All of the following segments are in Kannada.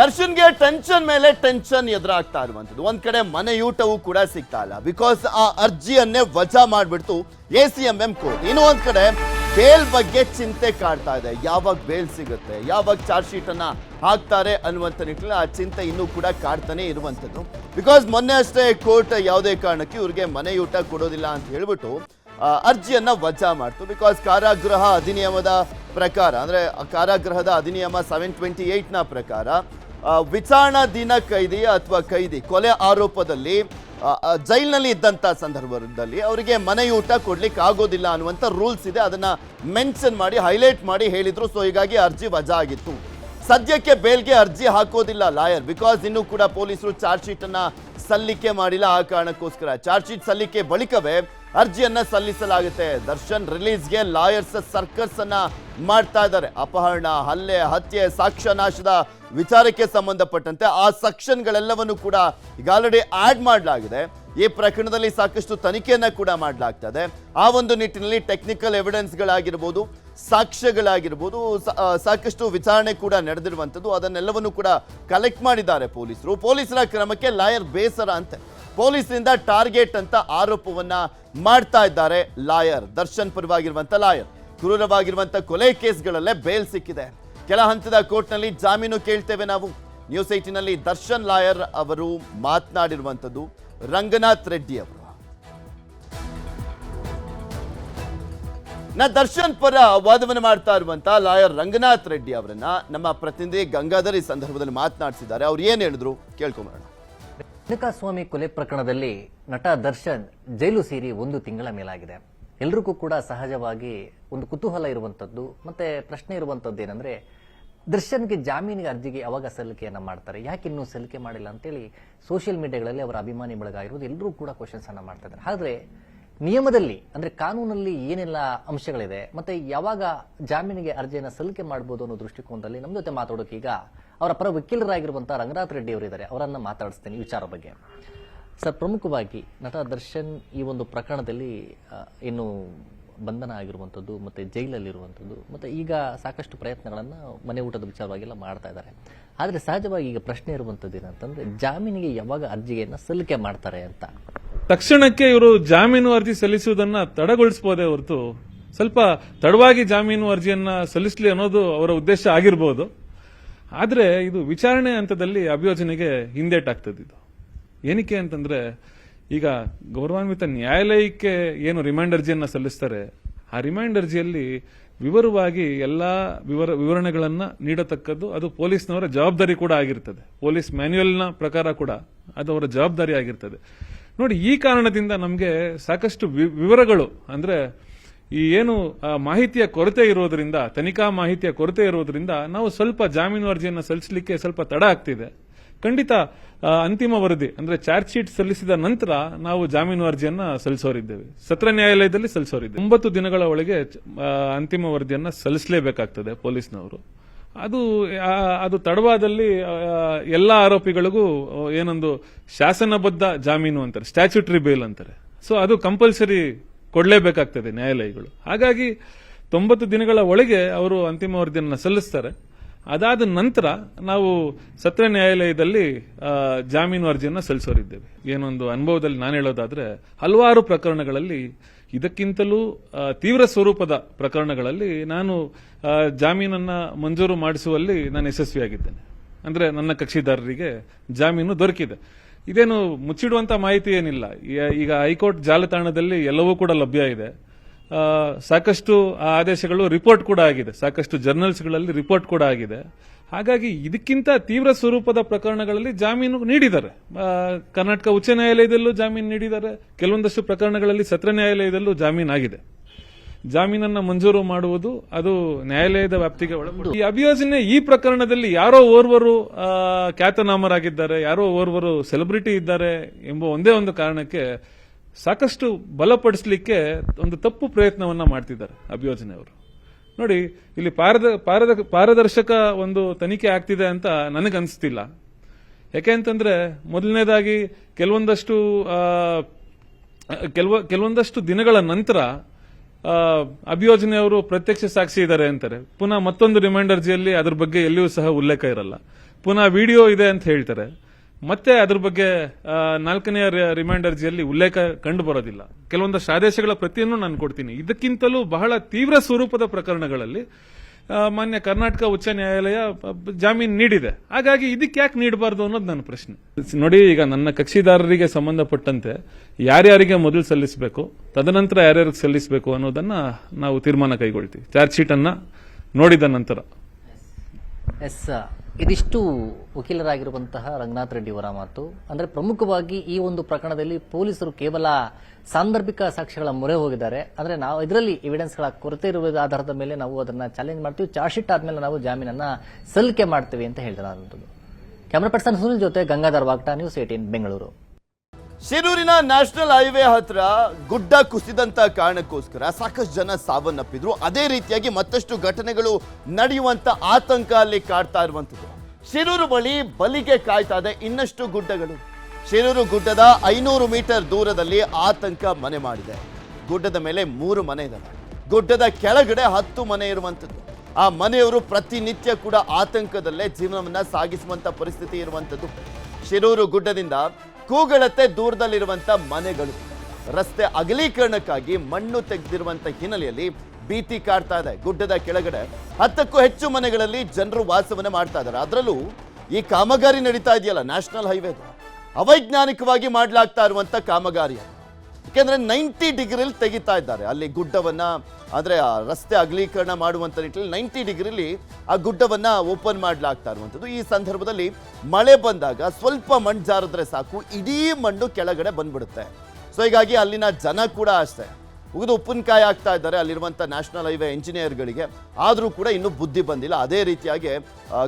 ದರ್ಶನ್ಗೆ ಟೆನ್ಷನ್ ಮೇಲೆ ಟೆನ್ಷನ್ ಎದುರಾಗ್ತಾ ಇರುವಂಥದ್ದು. ಒಂದು ಕಡೆ ಮನೆಯೂಟವೂ ಕೂಡ ಸಿಗ್ತಾ ಇಲ್ಲ. ಬಿಕಾಸ್ ಆ ಅರ್ಜಿಯನ್ನೇ ವಜಾ ಮಾಡಿಬಿಡ್ತು A C M M court. ಇನ್ನು ಒಂದು ಕಡೆ ಬೇಲ್ ಬಗ್ಗೆ ಚಿಂತೆ ಕಾಡ್ತಾ ಇದೆ. ಯಾವಾಗ ಬೇಲ್ ಸಿಗುತ್ತೆ, ಯಾವಾಗ ಚಾರ್ಜ್ ಶೀಟ್ ಅನ್ನ ಹಾಕ್ತಾರೆ ಅನ್ನುವಂತ ನಿಟ್ಟಿನಲ್ಲಿ ಆ ಚಿಂತೆ ಇನ್ನೂ ಕೂಡ ಕಾಡ್ತಾನೆ ಇರುವಂಥದ್ದು. ಬಿಕಾಸ್ ಮೊನ್ನೆ ಅಷ್ಟೇ ಕೋರ್ಟ್ ಯಾವುದೇ ಕಾರಣಕ್ಕೆ ಇವ್ರಿಗೆ ಮನೆಯೂಟ ಕೊಡೋದಿಲ್ಲ ಅಂತ ಹೇಳ್ಬಿಟ್ಟು ಅರ್ಜಿಯನ್ನು ವಜಾ ಮಾಡ್ತು. ಬಿಕಾಸ್ ಕಾರಾಗೃಹ ಅಧಿನಿಯಮದ ಪ್ರಕಾರ, ಅಂದ್ರೆ ಕಾರಾಗೃಹದ ಅಧಿನಿಯಮ ಸೆವೆನ್ ಟ್ವೆಂಟಿ ನ ಪ್ರಕಾರ ವಿಚಾರಣಾಧೀನ ಕೈದಿ ಅಥವಾ ಕೈದಿ ಕೊಲೆ ಆರೋಪದಲ್ಲಿ ಜೈಲಿನಲ್ಲಿ ಇದ್ದಂಥ ಸಂದರ್ಭದಲ್ಲಿ ಅವರಿಗೆ ಮನೆಯೂಟ ಕೊಡ್ಲಿಕ್ಕೆ ಆಗೋದಿಲ್ಲ ಅನ್ನುವಂಥ ರೂಲ್ಸ್ ಇದೆ. ಅದನ್ನ ಮೆನ್ಷನ್ ಮಾಡಿ, ಹೈಲೈಟ್ ಮಾಡಿ ಹೇಳಿದ್ರು. ಸೊ ಹೀಗಾಗಿ ಅರ್ಜಿ ವಜಾ ಆಗಿತ್ತು. ಸದ್ಯಕ್ಕೆ ಬೇಲ್ಗೆ ಅರ್ಜಿ ಹಾಕೋದಿಲ್ಲ ಲಾಯರ್. ಬಿಕಾಸ್ ಇನ್ನೂ ಕೂಡ ಪೊಲೀಸರು ಚಾರ್ಜ್ ಶೀಟ್ ಅನ್ನ ಸಲ್ಲಿಕೆ ಮಾಡಿಲ್ಲ. ಆ ಕಾರಣಕ್ಕೋಸ್ಕರ ಚಾರ್ಜ್ ಶೀಟ್ ಸಲ್ಲಿಕೆ ಬಳಿಕವೇ ಅರ್ಜಿಯನ್ನ ಸಲ್ಲಿಸಲಾಗುತ್ತೆ. ದರ್ಶನ್ ರಿಲೀಸ್ಗೆ ಲಾಯರ್ಸ್ ಸರ್ಕಸ್ ಅನ್ನ ಮಾಡ್ತಾ ಇದ್ದಾರೆ. ಅಪಹರಣ, ಹಲ್ಲೆ, ಹತ್ಯೆ, ಸಾಕ್ಷ್ಯ ನಾಶದ ವಿಚಾರಕ್ಕೆ ಸಂಬಂಧಪಟ್ಟಂತೆ ಆ ಸೆಕ್ಷನ್ಗಳೆಲ್ಲವನ್ನು ಕೂಡ ಈಗ ಆಲ್ರೆಡಿ ಆಡ್ ಮಾಡಲಾಗಿದೆ. ಈ ಪ್ರಕರಣದಲ್ಲಿ ಸಾಕಷ್ಟು ತನಿಖೆಯನ್ನ ಕೂಡ ಮಾಡಲಾಗ್ತದೆ. ಆ ಒಂದು ನಿಟ್ಟಿನಲ್ಲಿ ಟೆಕ್ನಿಕಲ್ ಎವಿಡೆನ್ಸ್ಗಳಾಗಿರ್ಬೋದು ಸಾಕ್ಷ್ಯಗಳಾಗಿರ್ಬೋದು ಸಾಕಷ್ಟು ವಿಚಾರಣೆ ಕೂಡ ನಡೆದಿರುವಂಥದ್ದು. ಅದನ್ನೆಲ್ಲವನ್ನು ಕೂಡ ಕಲೆಕ್ಟ್ ಮಾಡಿದ್ದಾರೆ ಪೊಲೀಸರು. ಪೊಲೀಸರ ಕ್ರಮಕ್ಕೆ ಲಾಯರ್ ಬೇಸರ ಅಂತೆ. ಪೊಲೀಸರಿಂದ ಟಾರ್ಗೆಟ್ ಅಂತ ಆರೋಪವನ್ನ ಮಾಡ್ತಾ ಇದ್ದಾರೆ ಲಾಯರ್. ದರ್ಶನ್ ಪರವಾಗಿರುವಂತ ಲಾಯರ್. ಕ್ರೂರವಾಗಿರುವಂಥ ಕೊಲೆ ಕೇಸ್ಗಳಲ್ಲೇ ಬೇಲ್ ಸಿಕ್ಕಿದೆ. ಕೆಲ ಹಂತದ ಕೋರ್ಟ್ನಲ್ಲಿ ಜಾಮೀನು ಕೇಳ್ತೇವೆ ನಾವು. ನ್ಯೂಸ್ ಏಟಿನಲ್ಲಿ ದರ್ಶನ್ ಲಾಯರ್ ಅವರು ಮಾತನಾಡಿರುವಂಥದ್ದು ರಂಗನಾಥ್ ರೆಡ್ಡಿ ಅವರು. ನಾ ದರ್ಶನ್ ಪರ ವಾದವನ್ನು ಮಾಡ್ತಾ ಇರುವಂತ ಲಾಯರ್ ರಂಗನಾಥ್ ರೆಡ್ಡಿ ಅವರನ್ನ ನಮ್ಮ ಪ್ರತಿನಿಧಿ ಗಂಗಾಧರ್ ಈ ಸಂದರ್ಭದಲ್ಲಿ ಮಾತನಾಡಿಸಿದ್ದಾರೆ. ಅವ್ರು ಏನ್ ಹೇಳಿದ್ರು ಕೇಳ್ಕೊಂಬರೋಣ. ಸ್ವಾಮಿ ಕೊಲೆ ಪ್ರಕರಣದಲ್ಲಿ ನಟ ದರ್ಶನ್ ಜೈಲು ಸೇರಿ ಒಂದು ತಿಂಗಳ ಮೇಲಾಗಿದೆ. ಎಲ್ರಿಗೂ ಕೂಡ ಸಹಜವಾಗಿ ಒಂದು ಕುತೂಹಲ ಇರುವಂತದ್ದು, ಮತ್ತೆ ಪ್ರಶ್ನೆ ಇರುವಂತದ್ದು ಏನಂದ್ರೆ, ದರ್ಶನ್ಗೆ ಜಾಮೀನಿಗೆ ಅರ್ಜಿಗೆ ಯಾವಾಗ ಸಲ್ಲಿಕೆಯನ್ನ ಮಾಡ್ತಾರೆ? ಯಾಕೆ ಇನ್ನೂ ಸಲ್ಲಿಕೆ ಮಾಡಿಲ್ಲ ಅಂತೇಳಿ ಸೋಷಿಯಲ್ ಮೀಡಿಯಾಗಳಲ್ಲಿ ಅವರ ಅಭಿಮಾನಿ ಬಳಗಾಗಿರೋದು ಎಲ್ಲರೂ ಕೂಡ ಕ್ವಶನ್ಸ್ ಅನ್ನ ಮಾಡ್ತಾ ಇದ್ದಾರೆ. ಆದ್ರೆ ನಿಯಮದಲ್ಲಿ, ಅಂದ್ರೆ ಕಾನೂನಲ್ಲಿ ಏನೆಲ್ಲ ಅಂಶಗಳಿದೆ, ಮತ್ತೆ ಯಾವಾಗ ಜಾಮೀನಿಗೆ ಅರ್ಜಿಯನ್ನು ಸಲ್ಲಿಕೆ ಮಾಡಬಹುದು ಅನ್ನೋ ದೃಷ್ಟಿಕೋನದಲ್ಲಿ ನಮ್ಮ ಜೊತೆ ಮಾತಾಡೋಕೆ ಈಗ ಅವರ ಪರ ವಕೀಲರಾಗಿರುವಂತಹ ರಂಗನಾಥ್ ರೆಡ್ಡಿ ಅವರಿದ್ದಾರೆ. ಅವರನ್ನ ಮಾತಾಡಿಸ್ತೇನೆ ವಿಚಾರ ಬಗ್ಗೆ. ಸರ್, ಪ್ರಮುಖವಾಗಿ ನಟ ದರ್ಶನ್ ಈ ಒಂದು ಪ್ರಕರಣದಲ್ಲಿ ಇನ್ನು ಬಂಧನ ಆಗಿರುವಂಥದ್ದು, ಮತ್ತೆ ಜೈಲಲ್ಲಿರುವಂಥದ್ದು, ಮತ್ತೆ ಈಗ ಸಾಕಷ್ಟು ಪ್ರಯತ್ನಗಳನ್ನ ಮನೆ ಊಟದ ವಿಚಾರವಾಗಿಲ್ಲ ಮಾಡ್ತಾ ಇದ್ದಾರೆ. ಆದ್ರೆ ಸಹಜವಾಗಿ ಈಗ ಪ್ರಶ್ನೆ ಇರುವಂಥದ್ದು ಏನಂತಂದ್ರೆ, ಜಾಮೀನಿಗೆ ಯಾವಾಗ ಅರ್ಜಿಯನ್ನ ಸಲ್ಲಿಕೆ ಮಾಡ್ತಾರೆ ಅಂತ. ತಕ್ಷಣಕ್ಕೆ ಇವರು ಜಾಮೀನು ಅರ್ಜಿ ಸಲ್ಲಿಸುವುದನ್ನ ತಡಗೊಳಿಸಬಹುದೇ ಹೊರತು ಸ್ವಲ್ಪ ತಡವಾಗಿ ಜಾಮೀನು ಅರ್ಜಿಯನ್ನ ಸಲ್ಲಿಸಲಿ ಅನ್ನೋದು ಅವರ ಉದ್ದೇಶ ಆಗಿರ್ಬೋದು. ಆದರೆ ಇದು ವಿಚಾರಣೆ ಹಂತದಲ್ಲಿ ಅಭಿಯೋಜನೆಗೆ ಹಿಂದೇಟಾಗ್ತದೆ ಇದು. ಏನಕ್ಕೆ ಅಂತಂದ್ರೆ, ಈಗ ಗೌರವಾನ್ವಿತ ನ್ಯಾಯಾಲಯಕ್ಕೆ ಏನು ರಿಮ್ಯಾಂಡ್ ಅರ್ಜಿಯನ್ನ ಸಲ್ಲಿಸ್ತಾರೆ, ಆ ರಿಮ್ಯಾಂಡ್ ಅರ್ಜಿಯಲ್ಲಿ ವಿವರವಾಗಿ ಎಲ್ಲಾ ವಿವರ, ವಿವರಣೆಗಳನ್ನ ನೀಡತಕ್ಕದ್ದು ಅದು ಪೊಲೀಸ್ನವರ ಜವಾಬ್ದಾರಿ ಕೂಡ ಆಗಿರ್ತದೆ. ಪೊಲೀಸ್ ಮ್ಯಾನ್ಯುಯಲ್ನ ಪ್ರಕಾರ ಕೂಡ ಅದು ಅವರ ಜವಾಬ್ದಾರಿ ಆಗಿರ್ತದೆ. ನೋಡಿ, ಈ ಕಾರಣದಿಂದ ನಮಗೆ ಸಾಕಷ್ಟು ವಿವರಗಳು, ಅಂದರೆ ಈ ಏನು ಮಾಹಿತಿಯ ಕೊರತೆ ಇರೋದ್ರಿಂದ, ತನಿಖಾ ಮಾಹಿತಿಯ ಕೊರತೆ ಇರೋದ್ರಿಂದ ನಾವು ಸ್ವಲ್ಪ ಜಾಮೀನು ಅರ್ಜಿಯನ್ನು ಸಲ್ಲಿಸಲಿಕ್ಕೆ ಸ್ವಲ್ಪ ತಡ ಆಗ್ತಿದೆ. ಖಂಡಿತ ಅಂತಿಮ ವರದಿ, ಅಂದ್ರೆ ಚಾರ್ಜ್ ಶೀಟ್ ಸಲ್ಲಿಸಿದ ನಂತರ ನಾವು ಜಾಮೀನು ಅರ್ಜಿಯನ್ನು ಸಲ್ಲಿಸೋರಿದ್ದೇವೆ. ಸತ್ರ ನ್ಯಾಯಾಲಯದಲ್ಲಿ ಸಲ್ಲಿಸೋರಿದ್ದೇವೆ. ಒಂಬತ್ತು ದಿನಗಳ ಒಳಗೆ ಅಂತಿಮ ವರದಿಯನ್ನು ಸಲ್ಲಿಸಲೇಬೇಕಾಗ್ತದೆ ಪೊಲೀಸ್ನವರು. ಅದು ಅದು ತಡವಾದಲ್ಲಿ ಎಲ್ಲ ಆರೋಪಿಗಳಿಗೂ ಏನೊಂದು ಶಾಸನಬದ್ಧ ಜಾಮೀನು ಅಂತಾರೆ ಸ್ಟ್ಯಾಚ್ಯೂಟರಿ ಬೇಲ್ ಅಂತಾರೆ. ಸೊ ಅದು ಕಂಪಲ್ಸರಿ ಕೊಡಲೇಬೇಕಾಗ್ತದೆ ನ್ಯಾಯಾಲಯಗಳು. ಹಾಗಾಗಿ, ತೊಂಬತ್ತು ದಿನಗಳ ಒಳಗೆ ಅವರು ಅಂತಿಮ ವರದಿಯನ್ನು ಸಲ್ಲಿಸ್ತಾರೆ. ಅದಾದ ನಂತರ, ನಾವು ಸತ್ರ ನ್ಯಾಯಾಲಯದಲ್ಲಿ ಜಾಮೀನು ಅರ್ಜಿಯನ್ನು ಸಲ್ಲಿಸೋರಿದ್ದೇವೆ. ಏನೊಂದು ಅನುಭವದಲ್ಲಿ ನಾನು ಹೇಳೋದಾದ್ರೆ, ಹಲವಾರು ಪ್ರಕರಣಗಳಲ್ಲಿ ಇದಕ್ಕಿಂತಲೂ ತೀವ್ರ ಸ್ವರೂಪದ ಪ್ರಕರಣಗಳಲ್ಲಿ ನಾನು ಜಾಮೀನನ್ನು ಮಂಜೂರು ಮಾಡಿಸುವಲ್ಲಿ ನಾನು ಯಶಸ್ವಿಯಾಗಿದ್ದೇನೆ ಅಂದರೆ ನನ್ನ ಕಕ್ಷಿದಾರರಿಗೆ ಜಾಮೀನು ದೊರಕಿದೆ. ಇದೇನು ಮುಚ್ಚಿಡುವಂಥ ಮಾಹಿತಿ ಏನಿಲ್ಲ. ಈಗ ಹೈಕೋರ್ಟ್ ಜಾಲತಾಣದಲ್ಲಿ ಎಲ್ಲವೂ ಕೂಡ ಲಭ್ಯ ಇದೆ. ಸಾಕಷ್ಟು ಆ ಆದೇಶಗಳು ರಿಪೋರ್ಟ್ ಕೂಡ ಆಗಿದೆ. ಸಾಕಷ್ಟು ಜರ್ನಲ್ಸ್ಗಳಲ್ಲಿ ರಿಪೋರ್ಟ್ ಕೂಡ ಆಗಿದೆ. ಹಾಗಾಗಿ ಇದಕ್ಕಿಂತ ತೀವ್ರ ಸ್ವರೂಪದ ಪ್ರಕರಣಗಳಲ್ಲಿ ಜಾಮೀನು ನೀಡಿದ್ದಾರೆ. ಕರ್ನಾಟಕ ಉಚ್ಚ ನ್ಯಾಯಾಲಯದಲ್ಲೂ ಜಾಮೀನು ನೀಡಿದ್ದಾರೆ. ಕೆಲವೊಂದಷ್ಟು ಪ್ರಕರಣಗಳಲ್ಲಿ ಸತ್ರ ನ್ಯಾಯಾಲಯದಲ್ಲೂ ಜಾಮೀನು ಆಗಿದೆ. ಜಾಮೀನನ್ನ ಮಂಜೂರು ಮಾಡುವುದು ಅದು ನ್ಯಾಯಾಲಯದ ವ್ಯಾಪ್ತಿಗೆ ಒಳಪಡುತ್ತೆ ಈ ಅಭಿಯೋಜನೆ ಈ ಪ್ರಕರಣದಲ್ಲಿ ಯಾರೋ ಓರ್ವರು ಖ್ಯಾತನಾಮರಾಗಿದ್ದಾರೆ, ಯಾರೋ ಓರ್ವರು ಸೆಲೆಬ್ರಿಟಿ ಇದ್ದಾರೆ ಎಂಬ ಒಂದೇ ಒಂದು ಕಾರಣಕ್ಕೆ ಸಾಕಷ್ಟು ಬಲಪಡಿಸಲಿಕ್ಕೆ ಒಂದು ತಪ್ಪು ಪ್ರಯತ್ನವನ್ನ ಮಾಡ್ತಿದ್ದಾರೆ ಅಭಿಯೋಜನೆ ಅವರು ನೋಡಿ, ಇಲ್ಲಿ ಪಾರದ ಪಾರದ, ಪಾರದರ್ಶಕ ಒಂದು ತನಿಖೆ ಆಗ್ತಿದೆ ಅಂತ ನನಗನ್ಸ್ತಿಲ್ಲ. ಯಾಕೆ ಅಂತಂದ್ರೆ, ಮೊದಲನೇದಾಗಿ ಕೆಲವೊಂದಷ್ಟು ಕೆಲವ, ಕೆಲವೊಂದಷ್ಟು ದಿನಗಳ ನಂತರ ಅಭಿಯೋಜನೆಯವರು ಪ್ರತ್ಯಕ್ಷ ಸಾಕ್ಷಿ ಇದ್ದಾರೆ ಅಂತಾರೆ. ಪುನಃ ಮತ್ತೊಂದು ರಿಮೈಂಡರ್ಜಿಯಲ್ಲಿ ಅದ್ರ ಬಗ್ಗೆ ಎಲ್ಲಿಯೂ ಸಹ ಉಲ್ಲೇಖ ಇರಲ್ಲ. ಪುನಃ ವಿಡಿಯೋ ಇದೆ ಅಂತ ಹೇಳ್ತಾರೆ. ಮತ್ತೆ ಅದ್ರ ಬಗ್ಗೆ ನಾಲ್ಕನೆಯ ರಿ- ರಿಮೈಂಡ್ ಅರ್ಜಿಯಲ್ಲಿ ಉಲ್ಲೇಖ ಕಂಡು ಬರೋದಿಲ್ಲ. ಕೆಲವೊಂದಷ್ಟು ಆದೇಶಗಳ ಪ್ರತಿಯನ್ನು ನಾನು ಕೊಡ್ತೀನಿ. ಇದಕ್ಕಿಂತಲೂ ಬಹಳ ತೀವ್ರ ಸ್ವರೂಪದ ಪ್ರಕರಣಗಳಲ್ಲಿ ಮಾನ್ಯ ಕರ್ನಾಟಕ ಉಚ್ಚ ನ್ಯಾಯಾಲಯ ಜಾಮೀನು ನೀಡಿದೆ. ಹಾಗಾಗಿ ಇದಕ್ಕೆ ಯಾಕೆ ನೀಡಬಾರ್ದು ಅನ್ನೋದು ನನ್ನ ಪ್ರಶ್ನೆ. ನೋಡಿ, ಈಗ ನನ್ನ ಕಕ್ಷಿದಾರರಿಗೆ ಸಂಬಂಧಪಟ್ಟಂತೆ ಯಾರ್ಯಾರಿಗೆ ಮೊದಲು ಸಲ್ಲಿಸಬೇಕು, ತದನಂತರ ಯಾರ್ಯಾರಿಗೆ ಸಲ್ಲಿಸಬೇಕು ಅನ್ನೋದನ್ನ ನಾವು ತೀರ್ಮಾನ ಕೈಗೊಳ್ತೀವಿ. ಚಾರ್ಜ್ ಶೀಟ್ ಅನ್ನ ನೋಡಿದ ನಂತರ. ಇದಿಷ್ಟು ವಕೀಲರಾಗಿರುವಂತಹ ರಂಗನಾಥ್ ರೆಡ್ಡಿ ಅವರ ಮಾತು. ಅಂದ್ರೆ ಪ್ರಮುಖವಾಗಿ ಈ ಒಂದು ಪ್ರಕರಣದಲ್ಲಿ ಪೊಲೀಸರು ಕೇವಲ ಸಾಂದರ್ಭಿಕ ಸಾಕ್ಷ್ಯಗಳ ಮೊರೆ ಹೋಗಿದ್ದಾರೆ. ಅಂದ್ರೆ ನಾವು ಇದರಲ್ಲಿ ಎವಿಡೆನ್ಸ್ಗಳ ಕೊರತೆ ಇರುವ ಆಧಾರದ ಮೇಲೆ ನಾವು ಅದನ್ನ ಚಾಲೆಂಜ್ ಮಾಡ್ತೀವಿ. ಚಾರ್ಜ್ ಶೀಟ್ ಆದ್ಮೇಲೆ ನಾವು ಜಾಮೀನನ್ನ ಸಲ್ಲಿಕೆ ಮಾಡ್ತೀವಿ ಅಂತ ಹೇಳ್ತಾರೆ ಕ್ಯಾಮರಾ ಪರ್ಸನ್ ಸುನಿಲ್ ಜೊತೆ ಗಂಗಾಧರ್ ವಾಗ್ಟಾ ನ್ಯೂಸ್ ಏಟೀನ್ ಬೆಂಗಳೂರು. ಶಿರೂರಿನ ನ್ಯಾಷನಲ್ ಹೈವೇ ಹತ್ರ ಗುಡ್ಡ ಕುಸಿದಂತ ಕಾರಣಕ್ಕೋಸ್ಕರ ಸಾಕಷ್ಟು ಜನ ಸಾವನ್ನಪ್ಪಿದ್ರು. ಅದೇ ರೀತಿಯಾಗಿ ಮತ್ತಷ್ಟು ಘಟನೆಗಳು ನಡೆಯುವಂತ ಆತಂಕ ಅಲ್ಲಿ ಕಾಡ್ತಾ ಇರುವಂತದ್ದು ಶಿರೂರು ಬಳಿ ಬಲಿಗೆ ಕಾಯ್ತಾ ಇದೆ ಇನ್ನಷ್ಟು ಗುಡ್ಡಗಳು. ಶಿರೂರು ಗುಡ್ಡದ ಐನೂರು ಮೀಟರ್ ದೂರದಲ್ಲಿ ಆತಂಕ ಮನೆ ಮಾಡಿದೆ. ಗುಡ್ಡದ ಮೇಲೆ ಮೂರು ಮನೆ ಇದಾವೆ. ಗುಡ್ಡದ ಕೆಳಗಡೆ ಹತ್ತು ಮನೆ ಇರುವಂಥದ್ದು. ಆ ಮನೆಯವರು ಪ್ರತಿನಿತ್ಯ ಕೂಡ ಆತಂಕದಲ್ಲೇ ಜೀವನವನ್ನು ಸಾಗಿಸುವಂತ ಪರಿಸ್ಥಿತಿ ಇರುವಂಥದ್ದು. ಶಿರೂರು ಗುಡ್ಡದಿಂದ ಕೂಗಳತೆ ದೂರದಲ್ಲಿರುವಂತ ಮನೆಗಳು. ರಸ್ತೆ ಅಗಲೀಕರಣಕ್ಕಾಗಿ ಮಣ್ಣು ತೆಗೆದಿರುವಂತ ಹಿನ್ನೆಲೆಯಲ್ಲಿ ಭೀತಿ ಕಾಡ್ತಾ ಇದೆ. ಗುಡ್ಡದ ಕೆಳಗಡೆ ಹತ್ತಕ್ಕೂ ಹೆಚ್ಚು ಮನೆಗಳಲ್ಲಿ ಜನರು ವಾಸವನ್ನ ಮಾಡ್ತಾ ಇದ್ದಾರೆ. ಅದರಲ್ಲೂ ಈ ಕಾಮಗಾರಿ ನಡೀತಾ ಇದೆಯಲ್ಲ, ನ್ಯಾಷನಲ್ ಹೈವೇ ಅವೈಜ್ಞಾನಿಕವಾಗಿ ಮಾಡಲಾಗ್ತಾ ಇರುವಂತ ಕಾಮಗಾರಿ. ಯಾಕೆಂದ್ರೆ ನೈಂಟಿ ಡಿಗ್ರಿಲಿ ತೆಗಿತಾ ಇದ್ದಾರೆ. ಅಲ್ಲಿ ಗುಡ್ಡವನ್ನ ಅಂದ್ರೆ ಆ ರಸ್ತೆ ಅಗಲೀಕರಣ ಮಾಡುವಂತ ನಿಟ್ಟಿನಲ್ಲಿ ನೈಂಟಿ ಡಿಗ್ರಿಲಿ ಆ ಗುಡ್ಡವನ್ನ ಓಪನ್ ಮಾಡಲಾಗ್ತಾ ಇರುವಂಥದ್ದು. ಈ ಸಂದರ್ಭದಲ್ಲಿ ಮಳೆ ಬಂದಾಗ ಸ್ವಲ್ಪ ಮಣ್ಣು ಜಾರಿದ್ರೆ ಸಾಕು, ಇಡೀ ಮಣ್ಣು ಕೆಳಗಡೆ ಬಂದ್ಬಿಡುತ್ತೆ. ಸೊ ಹೀಗಾಗಿ ಅಲ್ಲಿನ ಜನ ಕೂಡ ಅಷ್ಟೇ. ಉಗಿದು ಉಪ್ಪಿನಕಾಯಿ ಆಗ್ತಾ ಇದ್ದಾರೆ. ಅಲ್ಲಿರುವಂಥ ನ್ಯಾಷನಲ್ ಹೈವೇ ಇಂಜಿನಿಯರ್ಗಳಿಗೆ ಆದರೂ ಕೂಡ ಇನ್ನೂ ಬುದ್ಧಿ ಬಂದಿಲ್ಲ. ಅದೇ ರೀತಿಯಾಗಿ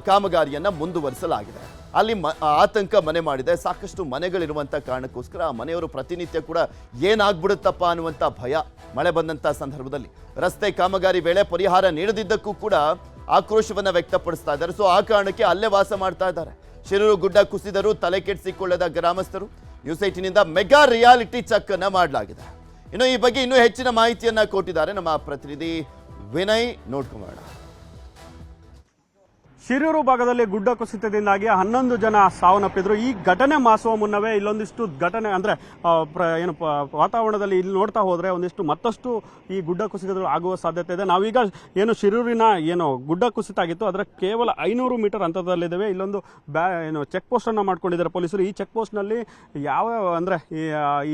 ಕಾಮಗಾರಿಯನ್ನು ಮುಂದುವರಿಸಲಾಗಿದೆ. ಅಲ್ಲಿ ಮ ಆತಂಕ ಮನೆ ಮಾಡಿದೆ. ಸಾಕಷ್ಟು ಮನೆಗಳಿರುವಂಥ ಕಾರಣಕ್ಕೋಸ್ಕರ ಆ ಮನೆಯವರು ಪ್ರತಿನಿತ್ಯ ಕೂಡ ಏನಾಗ್ಬಿಡುತ್ತಪ್ಪ ಅನ್ನುವಂಥ ಭಯ ಮಳೆ ಬಂದಂಥ ಸಂದರ್ಭದಲ್ಲಿ. ರಸ್ತೆ ಕಾಮಗಾರಿ ವೇಳೆ ಪರಿಹಾರ ನೀಡದಿದ್ದಕ್ಕೂ ಕೂಡ ಆಕ್ರೋಶವನ್ನು ವ್ಯಕ್ತಪಡಿಸ್ತಾ ಇದ್ದಾರೆ. ಸೊ ಆ ಕಾರಣಕ್ಕೆ ಅಲ್ಲೇ ವಾಸ ಮಾಡ್ತಾ ಇದ್ದಾರೆ. ಶಿರೂರು ಗುಡ್ಡ ಕುಸಿದರು ತಲೆ ಕೆಡಿಸಿಕೊಳ್ಳದ ಗ್ರಾಮಸ್ಥರು. ನ್ಯೂಸ್ ಮೆಗಾ ರಿಯಾಲಿಟಿ ಚೆಕ್ ಅನ್ನು ಮಾಡಲಾಗಿದೆ. ಇನ್ನು ಈ ಬಗ್ಗೆ ಇನ್ನೂ ಹೆಚ್ಚಿನ ಮಾಹಿತಿಯನ್ನ ಕೊಟ್ಟಿದ್ದಾರೆ ನಮ್ಮ ಪ್ರತಿನಿಧಿ ವಿನಯ್ ನೋಡ್ಕೊಂಬೋಣ ಶಿರೂರು ಭಾಗದಲ್ಲಿ ಗುಡ್ಡ ಕುಸಿತದಿಂದಾಗಿ ಹನ್ನೊಂದು ಜನ ಸಾವನ್ನಪ್ಪಿದ್ರು. ಈ ಘಟನೆ ಮಾಸುವ ಮುನ್ನವೇ ಇಲ್ಲೊಂದಿಷ್ಟು ಘಟನೆ ಅಂದ್ರೆ ಏನು ವಾತಾವರಣದಲ್ಲಿ ಇಲ್ಲಿ ನೋಡ್ತಾ ಹೋದ್ರೆ ಒಂದಿಷ್ಟು ಮತ್ತಷ್ಟು ಈ ಗುಡ್ಡ ಕುಸಿತಗಳು ಆಗುವ ಸಾಧ್ಯತೆ ಇದೆ. ನಾವೀಗ ಏನು ಶಿರೂರಿನ ಏನು ಗುಡ್ಡ ಕುಸಿತ ಆಗಿತ್ತು, ಅದರ ಕೇವಲ ಐನೂರು ಮೀಟರ್ ಅಂತರದಲ್ಲಿದ್ದೇವೆ. ಇಲ್ಲೊಂದು ಬ್ಯಾ, ಏನು ಚೆಕ್ ಪೋಸ್ಟ್ ಅನ್ನ ಮಾಡ್ಕೊಂಡಿದ್ದಾರೆ ಪೊಲೀಸರು. ಈ ಚೆಕ್ ಪೋಸ್ಟ್ನಲ್ಲಿ ಯಾವ, ಅಂದ್ರೆ,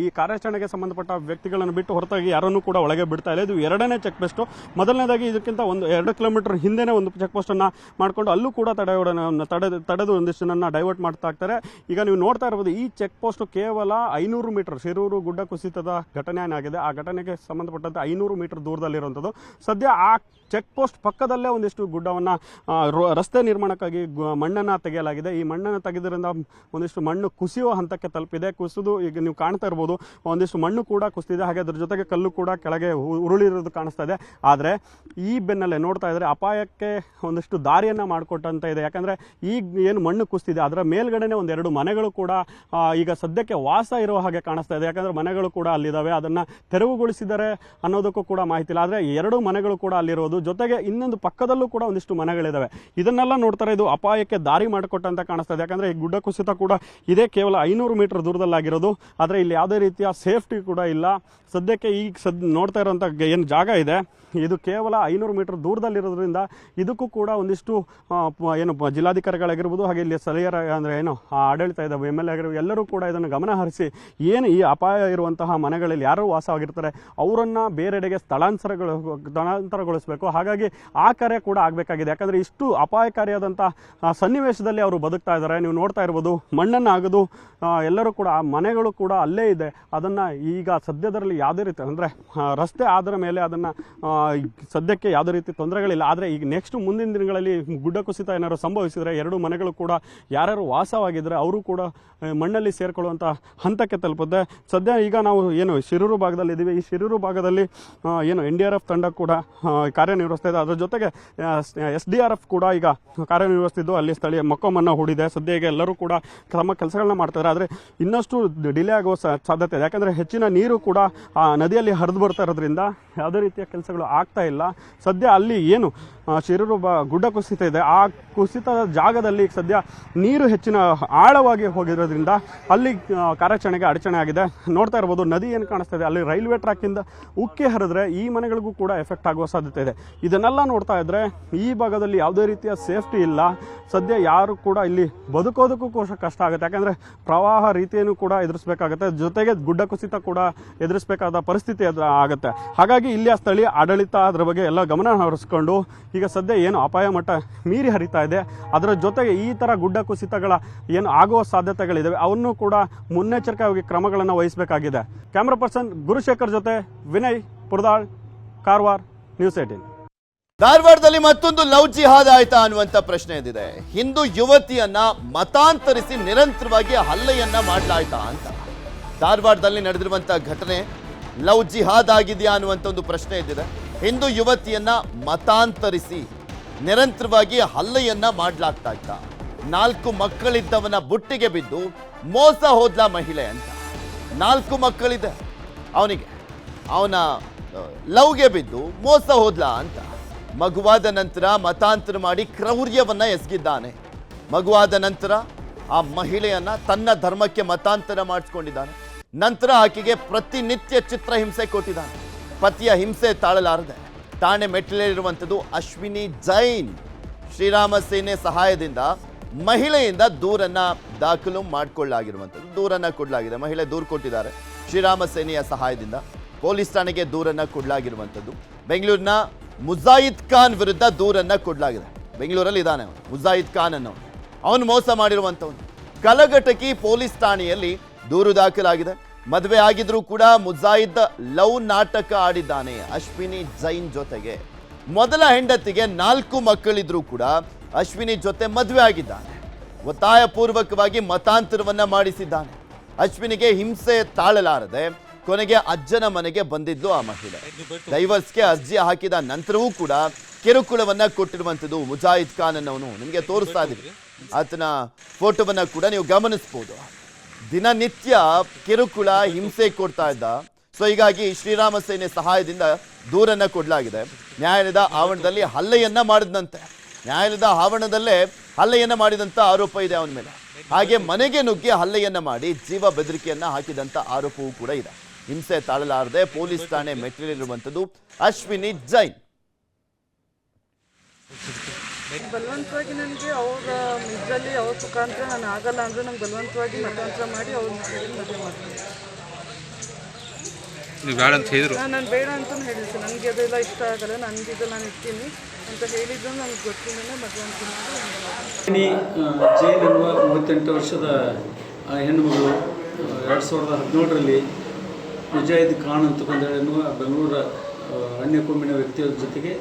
ಈ ಕಾರ್ಯಾಚರಣೆಗೆ ಸಂಬಂಧಪಟ್ಟ ವ್ಯಕ್ತಿಗಳನ್ನು ಬಿಟ್ಟು ಹೊರತಾಗಿ ಯಾರನ್ನೂ ಕೂಡ ಒಳಗೆ ಬಿಡ್ತಾ ಇಲ್ಲ. ಇದು ಎರಡನೇ ಚೆಕ್ ಪೋಸ್ಟ್. ಮೊದಲನೇದಾಗಿ ಇದಕ್ಕಿಂತ ಒಂದು, ಎರಡು ಕಿಲೋಮೀಟರ್ ಹಿಂದೆನೇ ಒಂದು ಚೆಕ್ ಪೋಸ್ಟ್ ಅನ್ನ ಮಾಡ್ಕೊಂಡು ಅಲ್ಲೂ ಕೂಡ ತಡೆಗೋಡನ್ನು ತಡೆದು ತಡೆದು ಒಂದಿಷ್ಟು ಜನನ್ನ ಡೈವರ್ಟ್ ಮಾಡ್ತಾ ಇರ್ತಾರೆ. ಈಗ ನೀವು ನೋಡ್ತಾ ಇರ್ಬೋದು, ಈ ಚೆಕ್ ಪೋಸ್ಟ್ ಕೇವಲ ಐನೂರು ಮೀಟರ್ ಶಿರೂರು ಗುಡ್ಡ ಕುಸಿತದ ಘಟನೆ ಆಗಿದೆ. ಆ ಘಟನೆಗೆ ಸಂಬಂಧಪಟ್ಟಂತೆ ಐನೂರು ಮೀಟರ್ ದೂರದಲ್ಲಿರುವಂಥದ್ದು. ಸದ್ಯ ಆ ಚೆಕ್ ಪೋಸ್ಟ್ ಪಕ್ಕದಲ್ಲೇ ಒಂದಿಷ್ಟು ಗುಡ್ಡವನ್ನು ರಸ್ತೆ ನಿರ್ಮಾಣಕ್ಕಾಗಿ ಮಣ್ಣನ್ನು ತೆಗೆಯಲಾಗಿದೆ. ಈ ಮಣ್ಣನ್ನು ತೆಗೆದ್ರಿಂದ ಒಂದಿಷ್ಟು ಮಣ್ಣು ಕುಸಿಯುವ ಹಂತಕ್ಕೆ ತಲುಪಿದೆ. ಕುಸಿದು ಈಗ ನೀವು ಕಾಣ್ತಾ ಇರ್ಬೋದು, ಒಂದಿಷ್ಟು ಮಣ್ಣು ಕೂಡ ಕುಸಿದಿದೆ. ಹಾಗೆ ಅದ್ರ ಜೊತೆಗೆ ಕಲ್ಲು ಕೂಡ ಕೆಳಗೆ ಉರುಳಿರೋದು ಕಾಣಿಸ್ತಾ ಇದೆ. ಆದರೆ ಈ ಬೆನ್ನಲ್ಲೇ ನೋಡ್ತಾ ಇದ್ದರೆ ಅಪಾಯಕ್ಕೆ ಒಂದಿಷ್ಟು ದಾರಿಯನ್ನು ದಾರಿಯನ್ನ ಮಾಡಿಕೊಟ್ಟಂತ ಇದೆ. ಯಾಕಂದ್ರೆ ಈಗ ಏನು ಮಣ್ಣು ಕುಸ್ತಿದೆ ಅದರ ಮೇಲ್ಗಡೆನೆ ಒಂದೆರಡು ಮನೆಗಳು ಕೂಡ ಈಗ ಸದ್ಯಕ್ಕೆ ವಾಸ ಇರೋ ಹಾಗೆ ಕಾಣಿಸ್ತಾ ಇದೆ. ಯಾಕಂದ್ರೆ ಮನೆಗಳು ಕೂಡ ಅಲ್ಲಿದ್ದಾವೆ ಅದನ್ನ ತೆರವುಗೊಳಿಸಿದರೆ ಅನ್ನೋದಕ್ಕೂ ಕೂಡ ಮಾಹಿತಿ ಇಲ್ಲ. ಆದರೆ ಎರಡು ಮನೆಗಳು ಕೂಡ ಅಲ್ಲಿರೋದು. ಜೊತೆಗೆ ಇನ್ನೊಂದು ಪಕ್ಕದಲ್ಲೂ ಕೂಡ ಒಂದಿಷ್ಟು ಮನೆಗಳಿದ್ದಾವೆ ಇದನ್ನೆಲ್ಲ ನೋಡ್ತಾರೆ, ಇದು ಅಪಾಯಕ್ಕೆ ದಾರಿ ಮಾಡಿಕೊಟ್ಟಂತ ಕಾಣಿಸ್ತಾ ಇದೆ. ಯಾಕಂದ್ರೆ ಈ ಗುಡ್ಡ ಕುಸಿತ ಕೂಡ ಇದೇ. ಕೇವಲ ಐನೂರು ಮೀಟರ್ ದೂರದಲ್ಲಾಗಿರೋದು. ಆದರೆ ಇಲ್ಲಿ ಯಾವುದೇ ರೀತಿಯ ಸೇಫ್ಟಿ ಕೂಡ ಇಲ್ಲ. ಸದ್ಯಕ್ಕೆ ಈಗ ಸದ್, ನೋಡ್ತಾ ಇರೋಂಥ ಏನು ಜಾಗ ಇದೆ. ಇದು ಕೇವಲ ಐನೂರು ಮೀಟರ್ ದೂರದಲ್ಲಿರೋದ್ರಿಂದ ಇದಕ್ಕೂ ಕೂಡ ಒಂದಿಷ್ಟು ಏನು ಜಿಲ್ಲಾಧಿಕಾರಿಗಳಾಗಿರ್ಬೋದು, ಹಾಗೆ ಇಲ್ಲಿ ಸ್ಥಳೀಯರ, ಅಂದರೆ ಏನು ಆಡಳಿತ ಇದೆ ಎಂ ಎಲ್ ಎ ಎಲ್ಲರೂ ಕೂಡ ಇದನ್ನು ಗಮನಹರಿಸಿ ಏನು ಈ ಅಪಾಯ ಇರುವಂತಹ ಮನೆಗಳಲ್ಲಿ ಯಾರು ವಾಸವಾಗಿರ್ತಾರೆ, ಅವರನ್ನು ಬೇರೆಡೆಗೆ ಸ್ಥಳಾಂತರಗಳು, ಸ್ಥಳಾಂತರಗೊಳಿಸಬೇಕು. ಹಾಗಾಗಿ ಆ ಕಾರ್ಯ ಕೂಡ ಆಗಬೇಕಾಗಿದೆ. ಯಾಕಂದರೆ ಇಷ್ಟು ಅಪಾಯಕಾರಿಯಾದಂಥ ಸನ್ನಿವೇಶದಲ್ಲಿ ಅವರು ಬದುಕ್ತಾ ಇದ್ದಾರೆ. ನೀವು ನೋಡ್ತಾ ಇರ್ಬೋದು ಮಣ್ಣನ್ನು ಆಗೋದು ಎಲ್ಲರೂ ಕೂಡ, ಆ ಮನೆಗಳು ಕೂಡ ಅಲ್ಲೇ ಇದೆ. ಅದನ್ನು ಈಗ ಸದ್ಯದರಲ್ಲಿ ಯಾವುದೇ ರೀತಿ, ಅಂದರೆ ರಸ್ತೆ ಆದರ ಮೇಲೆ ಅದನ್ನು ಸದ್ಯಕ್ಕೆ ಯಾವುದೇ ರೀತಿ ತೊಂದರೆಗಳಿಲ್ಲ. ಆದರೆ ಈಗ ನೆಕ್ಸ್ಟ್ ಮುಂದಿನ ದಿನಗಳಲ್ಲಿ ಗುಡ್ಡ ಕುಸಿತ ಏನಾದ್ರು ಸಂಭವಿಸಿದರೆ ಎರಡು ಮನೆಗಳು ಕೂಡ ಯಾರ್ಯಾರು ವಾಸವಾಗಿದ್ದರೆ ಅವರು ಕೂಡ ಮಣ್ಣಲ್ಲಿ ಸೇರಿಕೊಳ್ಳುವಂಥ ಹಂತಕ್ಕೆ ತಲುಪುತ್ತೆ. ಸದ್ಯ ಈಗ ನಾವು ಏನು ಶಿರೂರು ಭಾಗದಲ್ಲಿ ಇದ್ದೀವಿ ಈ ಶಿರೂರು ಭಾಗದಲ್ಲಿ ಏನು ಎನ್ ಡಿ ಆರ್ ಎಫ್ ತಂಡ ಕೂಡ ಕಾರ್ಯನಿರ್ವಹಿಸ್ತಾ ಇದೆ. ಅದರ ಜೊತೆಗೆ ಎಸ್ ಡಿ ಆರ್ ಎಫ್ ಕೂಡ ಈಗ ಕಾರ್ಯನಿರ್ವಹಿಸ್ತಿದ್ದು. ಅಲ್ಲಿ ಸ್ಥಳೀಯ ಮೊಕ್ಕಮನ್ನ ಹೂಡಿದೆ. ಸದ್ಯ ಈಗ ಎಲ್ಲರೂ ಕೂಡ ತಮ್ಮ ಕೆಲಸಗಳನ್ನ ಮಾಡ್ತಾರೆ ಆದರೆ ಇನ್ನಷ್ಟು ಡಿಲೇ ಆಗುವ ಸಾಧ್ಯತೆ ಇದೆ. ಯಾಕಂದರೆ ಹೆಚ್ಚಿನ ನೀರು ಕೂಡ, ಆ, ನದಿಯಲ್ಲಿ ಹರಿದು ಬರ್ತಾ ಇರೋದ್ರಿಂದ ಯಾವುದೇ ರೀತಿಯ ಕೆಲಸಗಳು ಆಗ್ತಾ ಇಲ್ಲ. ಸದ್ಯ ಅಲ್ಲಿ ಏನು ಶಿರೂರು ಗುಡ್ಡ ಕುಸಿತ ಇದೆ. ಆ ಕುಸಿತದ ಜಾಗದಲ್ಲಿ ಸದ್ಯ ನೀರು ಹೆಚ್ಚಿನ ಆಳವಾಗಿ ಹೋಗಿರೋದ್ರಿಂದ ಅಲ್ಲಿ ಕಾರ್ಯಾಚರಣೆಗೆ ಅಡಚಣೆ ಆಗಿದೆ. ನೋಡ್ತಾ ಇರ್ಬೋದು, ನದಿ ಏನು ಕಾಣಿಸ್ತಾ ಇದೆ. ಅಲ್ಲಿ ರೈಲ್ವೆ ಟ್ರ್ಯಾಕಿಂದ ಉಕ್ಕಿ ಹರಿದ್ರೆ ಈ ಮನೆಗಳಿಗೂ ಕೂಡ ಎಫೆಕ್ಟ್ ಆಗುವ ಸಾಧ್ಯತೆ ಇದೆ. ಇದನ್ನೆಲ್ಲ ನೋಡ್ತಾ ಇದ್ರೆ ಈ ಭಾಗದಲ್ಲಿ ಯಾವುದೇ ರೀತಿಯ ಸೇಫ್ಟಿ ಇಲ್ಲ. ಸದ್ಯ ಯಾರು ಕೂಡ ಇಲ್ಲಿ ಬದುಕೋದಕ್ಕೂ ಕೋಶ ಕಷ್ಟ ಆಗುತ್ತೆ. ಯಾಕಂದ್ರೆ ಪ್ರವಾಹ ರೀತಿಯನ್ನು ಕೂಡ ಎದುರಿಸಬೇಕಾಗುತ್ತೆ. ಜೊತೆಗೆ ಗುಡ್ಡ ಕುಸಿತ ಕೂಡ ಎದುರಿಸಬೇಕಾದ ಪರಿಸ್ಥಿತಿ ಆಗುತ್ತೆ. ಹಾಗಾಗಿ ಇಲ್ಲಿಯ ಸ್ಥಳೀಯ ಆಡಳಿತ ಅದರ ಬಗ್ಗೆ ಎಲ್ಲ ಗಮನ ಹರಿಸ್ಕೊಂಡು ಈಗ ಸದ್ಯ ಏನು ಅಪಾಯ ಮಟ್ಟ ಮೀರಿ ಹರಿತಾ ಇದೆ. ಅದರ ಜೊತೆಗೆ ಈ ಥರ ಗುಡ್ಡ ಕುಸಿತಗಳ ಏನು ಆಗುವ ಸಾಧ್ಯತೆಗಳಿದ್ದಾವೆ ಅವನ್ನು ಕೂಡ ಮುನ್ನೆಚ್ಚರಿಕೆಯಾಗಿ ಕ್ರಮಗಳನ್ನು ವಹಿಸಬೇಕಾಗಿದೆ. ಕ್ಯಾಮ್ರಾ ಪರ್ಸನ್ ಗುರುಶೇಖರ್ ಜೊತೆ ವಿನಯ್ ಪುರದಾಳ್, ಕಾರವಾರ್, ನ್ಯೂಸ್ ಏಟೀನ್. ಧಾರವಾಡದಲ್ಲಿ ಮತ್ತೊಂದು ಲವ್ ಜಿಹಾದ್ ಆಯ್ತಾ ಅನ್ನುವಂತ ಪ್ರಶ್ನೆ ಇದೆ ಹಿಂದೂ ಯುವತಿಯನ್ನ ಮತಾಂತರಿಸಿ ನಿರಂತರವಾಗಿ ಹಲ್ಲೆಯನ್ನ ಮಾಡ್ಲಾಯ್ತಾ ಅಂತ. ಧಾರವಾಡದಲ್ಲಿ ನಡೆದಿರುವಂತಹ ಘಟನೆ ಲವ್ ಜಿಹಾದ್ ಆಗಿದೆಯಾ ಅನ್ನುವಂತ ಒಂದು ಪ್ರಶ್ನೆ ಎದ್ದಿದೆ. ಹಿಂದೂ ಯುವತಿಯನ್ನ ಮತಾಂತರಿಸಿ, ನಿರಂತರವಾಗಿ ಹಲ್ಲೆಯನ್ನ ಮಾಡಲಾಗ್ತಾ ಇದ್ದ. ನಾಲ್ಕು ಮಕ್ಕಳಿದ್ದವನ ಬುಟ್ಟಿಗೆ ಬಿದ್ದು ಮೋಸ ಹೋದ್ಲ ಮಹಿಳೆ ಅಂತ. ನಾಲ್ಕು ಮಕ್ಕಳಿದೆ. ಅವನಿಗೆ, ಅವನ ಲವ್ಗೆ ಬಿದ್ದು ಮೋಸ ಹೋದ್ಲ ಅಂತ. ಮಗುವಾದ ನಂತರ ಮತಾಂತರ ಮಾಡಿ ಕ್ರೌರ್ಯವನ್ನ ಎಸಗಿದ್ದಾನೆ. ಮಗುವಾದ ನಂತರ ಆ ಮಹಿಳೆಯನ್ನ ತನ್ನ ಧರ್ಮಕ್ಕೆ ಮತಾಂತರ ಮಾಡಿಸ್ಕೊಂಡಿದ್ದಾನೆ. ನಂತರ ಆಕೆಗೆ ಪ್ರತಿನಿತ್ಯ ಚಿತ್ರಹಿಂಸೆ ಕೊಟ್ಟಿದ್ದಾನೆ. ಪತಿಯ ಹಿಂಸೆ ತಾಳಲಾರದೆ ಠಾಣೆ ಮೆಟ್ಟಿಲೇರಿರುವಂಥದ್ದು ಅಶ್ವಿನಿ ಜೈನ್. ಶ್ರೀರಾಮ ಸೇನೆ ಸಹಾಯದಿಂದ ಮಹಿಳೆಯಿಂದ ದೂರನ್ನ ದಾಖಲು ಮಾಡಿಕೊಳ್ಳಾಗಿರುವಂಥದ್ದು, ದೂರನ್ನ ಕೊಡಲಾಗಿದೆ. ಮಹಿಳೆ ದೂರು ಕೊಟ್ಟಿದ್ದಾರೆ. ಶ್ರೀರಾಮ ಸೇನೆಯ ಸಹಾಯದಿಂದ ಪೊಲೀಸ್ ಠಾಣೆಗೆ ದೂರನ್ನ ಕೊಡಲಾಗಿರುವಂಥದ್ದು. ಬೆಂಗಳೂರಿನ ಮುಜಾಯಿದ್ ಖಾನ್ ವಿರುದ್ಧ ದೂರನ್ನ ಕೊಡಲಾಗಿದೆ. ಬೆಂಗಳೂರಲ್ಲಿ ಇದ್ದಾನೆ ಅವನು ಮುಜಾಯಿದ್ ಖಾನ್ ಅನ್ನೋ ಅವನು ಮೋಸ ಮಾಡಿರುವಂಥವನು. ಕಲಘಟಕಿ ಪೊಲೀಸ್ ಠಾಣೆಯಲ್ಲಿ ದೂರು ದಾಖಲಾಗಿದೆ. ಮದುವೆ ಆಗಿದ್ರೂ ಕೂಡ ಮುಜಾಯಿದ್ ಲವ್ ನಾಟಕ ಆಡಿದ್ದಾನೆ ಅಶ್ವಿನಿ ಜೈನ್ ಜೊತೆಗೆ. ಮೊದಲ ಹೆಂಡತಿಗೆ ನಾಲ್ಕು ಮಕ್ಕಳಿದ್ರೂ ಕೂಡ ಅಶ್ವಿನಿ ಜೊತೆ ಮದುವೆ ಆಗಿದ್ದಾನೆ. ಒತ್ತಾಯಪೂರ್ವಕವಾಗಿ ಮತಾಂತರವನ್ನ ಮಾಡಿಸಿದ್ದಾನೆ. ಅಶ್ವಿನಿಗೆ ಹಿಂಸೆ ತಾಳಲಾರದೆ ಕೊನೆಗೆ ಅಜ್ಜನ ಮನೆಗೆ ಬಂದಿದ್ದು ಆ ಮಹಿಳೆ. ಡೈವರ್ಸ್ಗೆ ಅರ್ಜಿ ಹಾಕಿದ ನಂತರವೂ ಕೂಡ ಕಿರುಕುಳವನ್ನ ಕೊಟ್ಟಿರುವಂಥದ್ದು ಮುಜಾಹಿದ್ ಖಾನ್ ಅನ್ನೋನು ನಿಮಗೆ ತೋರಿಸ್ತಾ ಇದ್ದೀವಿ ಆತನ ಫೋಟೋವನ್ನ ಕೂಡ ನೀವು ಗಮನಿಸ್ಬೋದು. ದಿನನಿತ್ಯ ಕಿರುಕುಳ, ಹಿಂಸೆ ಕೊಡ್ತಾ ಇದ್ದ. ಸೊ ಹೀಗಾಗಿ ಶ್ರೀರಾಮ ಸೇನೆ ಸಹಾಯದಿಂದ ದೂರನ್ನ ಕೊಡಲಾಗಿದೆ. ನ್ಯಾಯಾಲಯದ ಆವರಣದಲ್ಲಿ ಹಲ್ಲೆಯನ್ನ ಮಾಡಿದಂತೆ ನ್ಯಾಯಾಲಯದ ಆವರಣದಲ್ಲೇ ಹಲ್ಲೆಯನ್ನ ಮಾಡಿದಂತ ಆರೋಪ ಇದೆ ಅವನ ಮೇಲೆ. ಹಾಗೆ ಮನೆಗೆ ನುಗ್ಗಿ ಹಲ್ಲೆಯನ್ನ ಮಾಡಿ ಜೀವ ಬೆದರಿಕೆಯನ್ನ ಹಾಕಿದಂತ ಆರೋಪವೂ ಕೂಡ ಇದೆ. ಹಿಂಸೆ ತಾಳಲಾರದೆ ಪೊಲೀಸ್ ಠಾಣೆ ಮೆಟ್ಟಿಲಿರುವಂಥದ್ದು ಅಶ್ವಿನಿ ಜೈನ್. ಬಲವಂತವಾಗಿ ನನಗೆ ಅವ್ರ ಇದರಲ್ಲಿ ಅವ್ರ ಮುಖಾಂತರ ನಾನು ಆಗಲ್ಲ ಅಂದರೆ ನಂಗೆ ಬಲವಂತವಾಗಿ ಮತಾಂತರ ಮಾಡಿ ಅವ್ರ ಮದುವೆ ಮಾಡ್ತೀನಿ. ನೀವು ಬೇಡ ಅಂತ ಹೇಳಿದ್ರು? ನಾನು ಬೇಡ ಅಂತಲೂ ಹೇಳಿದ್ದೆ ನನಗೆ ಅದೆಲ್ಲ ಇಷ್ಟ ಆಗಲ್ಲ ನನಗೆ ಇದು ನಾನು ಇರ್ತೀನಿ ಅಂತ ಹೇಳಿದ್ರು ನನಗೆ ಗೊತ್ತಿಲ್ಲೇ ಅಶ್ವಿನಿ ಆ, ಜೈನ್ ಎನ್ನುವ ಮೂವತ್ತೆಂಟು ವರ್ಷದ ಆ ಹೆಣ್ಣುಮಗಳು ಎರಡು ಸಾವಿರದ ಹದಿನೇಳರಲ್ಲಿ ಮುಜಾಹಿದ್ ಖಾನ್ ಅಂತ ಎನ್ನುವ ಬೆಂಗಳೂರ ಅನ್ಯಕೊಂಬಿನ ಅನ್ಯ ಕೊಂಬಿನ ವ್ಯಕ್ತಿಯ ಜೊತೆಗೆ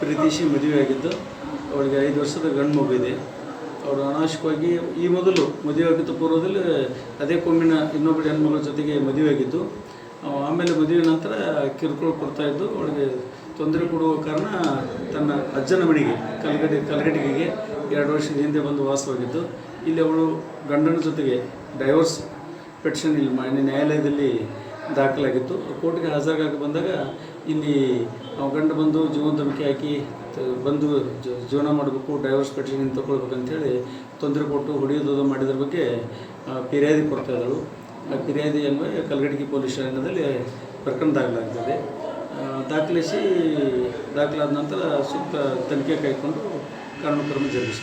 ಪ್ರೀತಿಸಿ ಮದುವೆಯಾಗಿದ್ದು. ಅವಳಿಗೆ ಐದು ವರ್ಷದ ಗಂಡು ಮಗು ಇದೆ. ಅವರು ಅನಾವಶ್ಯಕವಾಗಿ ಈ ಮೊದಲು ಮದುವೆಯಾಗಿದ್ದ ಪೂರ್ವದಲ್ಲಿ ಅದೇ ಕೊಮ್ಮಿನ ಇನ್ನೊಬ್ಬರು ಹೆಣ್ಮಗಳ ಜೊತೆಗೆ ಮದುವೆ ಆಗಿದ್ದು ಆಮೇಲೆ ಮದುವೆ ನಂತರ ಕಿರುಕುಳ ಕೊಡ್ತಾ ಇದ್ದು, ಅವಳಿಗೆ ತೊಂದರೆ ಕೊಡುವ ಕಾರಣ ತನ್ನ ಅಜ್ಜನ ಮನೆಗೆ ಕಲ್ಗಡಿ ಕಲಗಡಿಗೆಗೆ ಎರಡು ವರ್ಷದ ಹಿಂದೆ ಬಂದು ವಾಸವಾಗಿದ್ದು, ಇಲ್ಲಿ ಅವಳು ಗಂಡನ ಜೊತೆಗೆ ಡೈವರ್ಸ್ ಪೆಟಿಷನ್ ಇಲ್ಲಿ ಮಾನ್ಯ ನ್ಯಾಯಾಲಯದಲ್ಲಿ ದಾಖಲಾಗಿತ್ತು. ಕೋರ್ಟ್ಗೆ ಹಾಜರಾಗಿ ಬಂದಾಗ ಇಲ್ಲಿ ಗಂಡು ಬಂದು ಜೀವನ ಹಾಕಿ ಬಂದು ಜೀವನ ಮಾಡಬೇಕು ಡೈವರ್ಸ್ ಪೆಟಿಷನ್ ತಗೊಳ್ಬೇಕಂತೇಳಿ ತೊಂದರೆ ಕೊಟ್ಟು ಹೊಡೆಯೋದು ಮಾಡಿದ್ರ ಬಗ್ಗೆ ಫಿರ್ಯಾದಿ ಕೊಡ್ತಾ ಇದ್ದಳು. ಆ ಫಿರ್ಯಾದಿ ಅನ್ವಯ ಕಲ್ಗಡಿಗೆ ಪೊಲೀಸ್ ಠಾಣೆಯಲ್ಲಿ ಪ್ರಕರಣ ದಾಖಲಾಗ್ತದೆ. ದಾಖಲಿಸಿ ದಾಖಲಾದ ನಂತರ ಸೂಕ್ತ ತನಿಖೆ ಕೈಗೊಂಡು ಕಾನೂನು ಜರುಗಿಸಿ.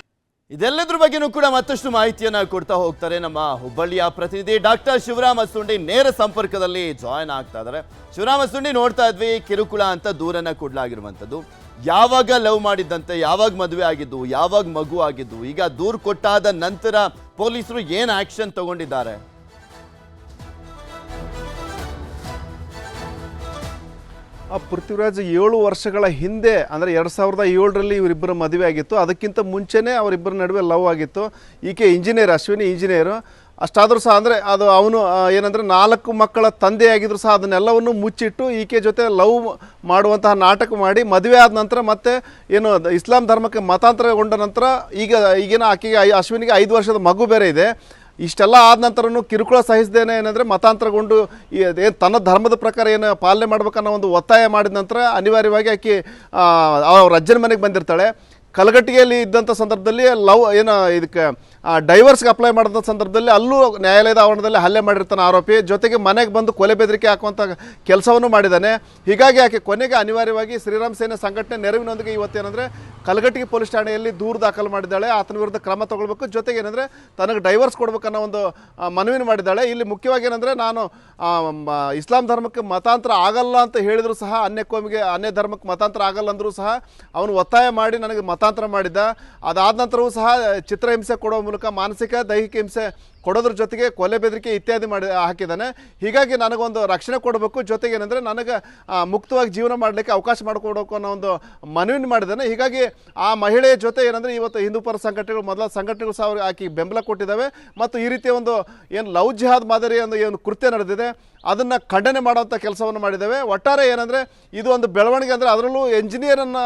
ಇದೆಲ್ಲದ್ರ ಬಗ್ಗೆನೂ ಕೂಡ ಮತ್ತಷ್ಟು ಮಾಹಿತಿಯನ್ನ ಕೊಡ್ತಾ ಹೋಗ್ತಾರೆ ನಮ್ಮ ಹುಬ್ಬಳ್ಳಿಯ ಪ್ರತಿನಿಧಿ ಡಾಕ್ಟರ್ ಶಿವರಾಮ ಸುಂಡಿ ನೇರ ಸಂಪರ್ಕದಲ್ಲಿ ಜಾಯ್ನ್ ಆಗ್ತಾ ಇದ್ದಾರೆ. ಶಿವರಾಮ ಸುಂಡಿ ನೋಡ್ತಾ ಇದ್ವಿ, ಕಿರುಕುಳ ಅಂತ ದೂರನ್ನ ಕೊಡ್ಲಾಗಿರುವಂಥದ್ದು. ಯಾವಾಗ ಲವ್ ಮಾಡಿದ್ದಂತೆ, ಯಾವಾಗ ಮದುವೆ ಆಗಿದ್ದು, ಯಾವಾಗ ಮಗು ಆಗಿದ್ದು, ಈಗ ದೂರು ಕೊಟ್ಟಾದ ನಂತರ ಪೊಲೀಸರು ಏನು ಆಕ್ಷನ್ ತಗೊಂಡಿದ್ದಾರೆ? ಆ ಪೃಥ್ವಿರಾಜ್ ಏಳು ವರ್ಷಗಳ ಹಿಂದೆ, ಅಂದರೆ ಎರಡು ಸಾವಿರದ ಏಳರಲ್ಲಿ ಇವರಿಬ್ಬರ ಮದುವೆ ಆಗಿತ್ತು. ಅದಕ್ಕಿಂತ ಮುಂಚೆನೇ ಅವರಿಬ್ಬರ ನಡುವೆ ಲವ್ ಆಗಿತ್ತು. ಈಕೆ ಇಂಜಿನಿಯರ್, ಅಶ್ವಿನಿ ಇಂಜಿನಿಯರು. ಅಷ್ಟಾದರೂ ಸಹ ಅಂದರೆ ಅದು ಅವನು ಏನಂದರೆ ನಾಲ್ಕು ಮಕ್ಕಳ ತಂದೆಯಾಗಿದ್ರು ಸಹ ಅದನ್ನೆಲ್ಲವನ್ನು ಮುಚ್ಚಿಟ್ಟು ಈಕೆ ಜೊತೆ ಲವ್ ಮಾಡುವಂತಹ ನಾಟಕ ಮಾಡಿ ಮದುವೆ ಆದ ನಂತರ ಮತ್ತೆ ಏನು ಇಸ್ಲಾಂ ಧರ್ಮಕ್ಕೆ ಮತಾಂತರಗೊಂಡ ನಂತರ ಈಗ, ಈಗಿನ ಆಕೆಗೆ ಅಶ್ವಿನಿಗೆ ಐದು ವರ್ಷದ ಮಗು ಬೇರೆ ಇದೆ. ಇಷ್ಟೆಲ್ಲ ಆದ ನಂತರನು ಕಿರುಕುಳ ಸಹಿಸದೇನೆ ಏನಂದರೆ ಮತಾಂತರಗೊಂಡು ಏನು ತನ್ನ ಧರ್ಮದ ಪ್ರಕಾರ ಏನು ಪಾಲನೆ ಮಾಡ್ಬೇಕನ್ನೋ ಒಂದು ಒತ್ತಾಯ ಮಾಡಿದ ನಂತರ ಅನಿವಾರ್ಯವಾಗಿ ಆಕೆ ಅವ್ರ ಅಜ್ಜನ ಮನೆಗೆ ಬಂದಿರ್ತಾಳೆ. ಕಲಗಟ್ಟಿಗೆಯಲ್ಲಿ ಇದ್ದಂಥ ಸಂದರ್ಭದಲ್ಲಿ ಲವ್, ಏನು, ಇದಕ್ಕೆ ಡೈವರ್ಸ್ಗೆ ಅಪ್ಲೈ ಮಾಡಿದ ಸಂದರ್ಭದಲ್ಲಿ ಅಲ್ಲೂ ನ್ಯಾಯಾಲಯದ ಆವರಣದಲ್ಲಿ ಹಲ್ಲೆ ಮಾಡಿರ್ತಾನೆ ಆರೋಪಿ. ಜೊತೆಗೆ ಮನೆಗೆ ಬಂದು ಕೊಲೆ ಬೆದರಿಕೆ ಹಾಕುವಂಥ ಕೆಲಸವನ್ನು ಮಾಡಿದ್ದಾನೆ ಹೀಗಾಗಿ ಆಕೆ ಕೊನೆಗೆ ಅನಿವಾರ್ಯವಾಗಿ ಶ್ರೀರಾಮ್ ಸೇನೆ ಸಂಘಟನೆ ನೆರವಿನೊಂದಿಗೆ ಇವತ್ತೇನೆಂದರೆ ಕಲಗಟ್ಟಿಗೆ ಪೊಲೀಸ್ ಠಾಣೆಯಲ್ಲಿ ದೂರು ದಾಖಲು ಮಾಡಿದ್ದಾಳೆ. ಆತನ ವಿರುದ್ಧ ಕ್ರಮ ತಗೊಳ್ಬೇಕು. ಜೊತೆಗೆ ಏನಂದರೆ ತನಗೆ ಡೈವರ್ಸ್ ಕೊಡ್ಬೇಕನ್ನೋ ಒಂದು ಮನವಿನ ಮಾಡಿದ್ದಾಳೆ. ಇಲ್ಲಿ ಮುಖ್ಯವಾಗಿ ಏನಂದರೆ ನಾನು ಇಸ್ಲಾಂ ಧರ್ಮಕ್ಕೆ ಮತಾಂತರ ಆಗಲ್ಲ ಅಂತ ಹೇಳಿದರೂ ಸಹ, ಅನ್ಯ ಕೋಮಿಗೆ, ಅನ್ಯ ಧರ್ಮಕ್ಕೆ ಮತಾಂತರ ಆಗಲ್ಲ ಅಂದರೂ ಸಹ, ಅವನು ಒತ್ತಾಯ ಮಾಡಿ ನನಗೆ ಮತಾಂತರ ಮಾಡಿದ್ದ. ಅದಾದ ನಂತರವೂ ಸಹ ಚಿತ್ರಹಿಂಸೆ ಕೊಡೋ ಮೂಲಕ ಮಾನಸಿಕ ದೈಹಿಕ ಹಿಂಸೆ ಕೊಡೋದ್ರ ಜೊತೆಗೆ ಕೊಲೆ ಬೆದರಿಕೆ ಇತ್ಯಾದಿ ಮಾಡಿ ಹಾಕಿದ್ದಾನೆ. ಹೀಗಾಗಿ ನನಗೊಂದು ರಕ್ಷಣೆ ಕೊಡಬೇಕು. ಜೊತೆಗೆ ಏನಂದರೆ ನನಗೆ ಮುಕ್ತವಾಗಿ ಜೀವನ ಮಾಡಲಿಕ್ಕೆ ಅವಕಾಶ ಮಾಡಿಕೊಡಬೇಕು ಅನ್ನೋ ಒಂದು ಮನವಿನ ಮಾಡಿದ್ದಾನೆ. ಹೀಗಾಗಿ ಆ ಮಹಿಳೆಯ ಜೊತೆ ಏನಂದರೆ ಇವತ್ತು ಹಿಂದೂಪರ ಸಂಘಟನೆಗಳು, ಮೊದಲ ಸಂಘಟನೆಗಳು ಸಹ ಆಕೆ ಬೆಂಬಲ ಕೊಟ್ಟಿದ್ದಾವೆ. ಮತ್ತು ಈ ರೀತಿಯ ಒಂದು ಏನು ಲವ್ ಜಿಹಾದ್ ಮಾದರಿ ಒಂದು ಏನು ಕೃತ್ಯ ನಡೆದಿದೆ, ಅದನ್ನು ಖಂಡನೆ ಮಾಡುವಂಥ ಕೆಲಸವನ್ನು ಮಾಡಿದ್ದಾವೆ. ಒಟ್ಟಾರೆ ಏನಂದರೆ ಇದು ಒಂದು ಬೆಳವಣಿಗೆ ಅಂದರೆ ಅದರಲ್ಲೂ ಎಂಜಿನಿಯರನ್ನು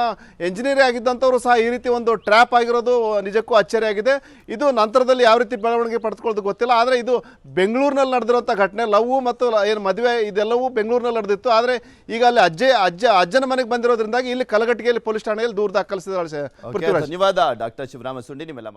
ಎಂಜಿನಿಯರ್ ಆಗಿದ್ದಂಥವರು ಸಹ ಈ ರೀತಿ ಒಂದು ಟ್ರ್ಯಾಪ್ ಆಗಿರೋದು ನಿಜಕ್ಕೂ ಅಚ್ಚರಿಯಾಗಿದೆ. ಇದು ನಂತರದಲ್ಲಿ ಯಾವ ರೀತಿ ಬೆಳವಣಿಗೆ ಪಡೆದುಕೊಳ್ಳೋದು ಗೊತ್ತಿಲ್ಲ. ಆದರೆ ಇದು ಬೆಂಗಳೂರಿನಲ್ಲಿ ನಡೆದಿರೋಂಥ ಘಟನೆ ಲವ್ ಮತ್ತು ಏನು ಮದುವೆ ಇದೆಲ್ಲವೂ ಬೆಂಗಳೂರಿನಲ್ಲಿ ನಡೆದಿತ್ತು. ಆದರೆ ಈಗ ಅಲ್ಲಿ ಅಜ್ಜೆ ಅಜ್ಜ ಅಜ್ಜನ ಮನೆಗೆ ಬಂದಿರೋದ್ರಿಂದಾಗಿ ಇಲ್ಲಿ ಕಲಗಟ್ಟಿಗೆಯಲ್ಲಿ ಪೊಲೀಸ್ ಠಾಣೆಯಲ್ಲಿ ದೂರ ದಾಖಲಿಸಿದ್ದಾರೆ ಧನ್ಯವಾದ ಡಾಕ್ಟರ್ ಶಿವರಾಮ ಸುಂಡಿ ನಿಮ್ಮೆಲ್ಲ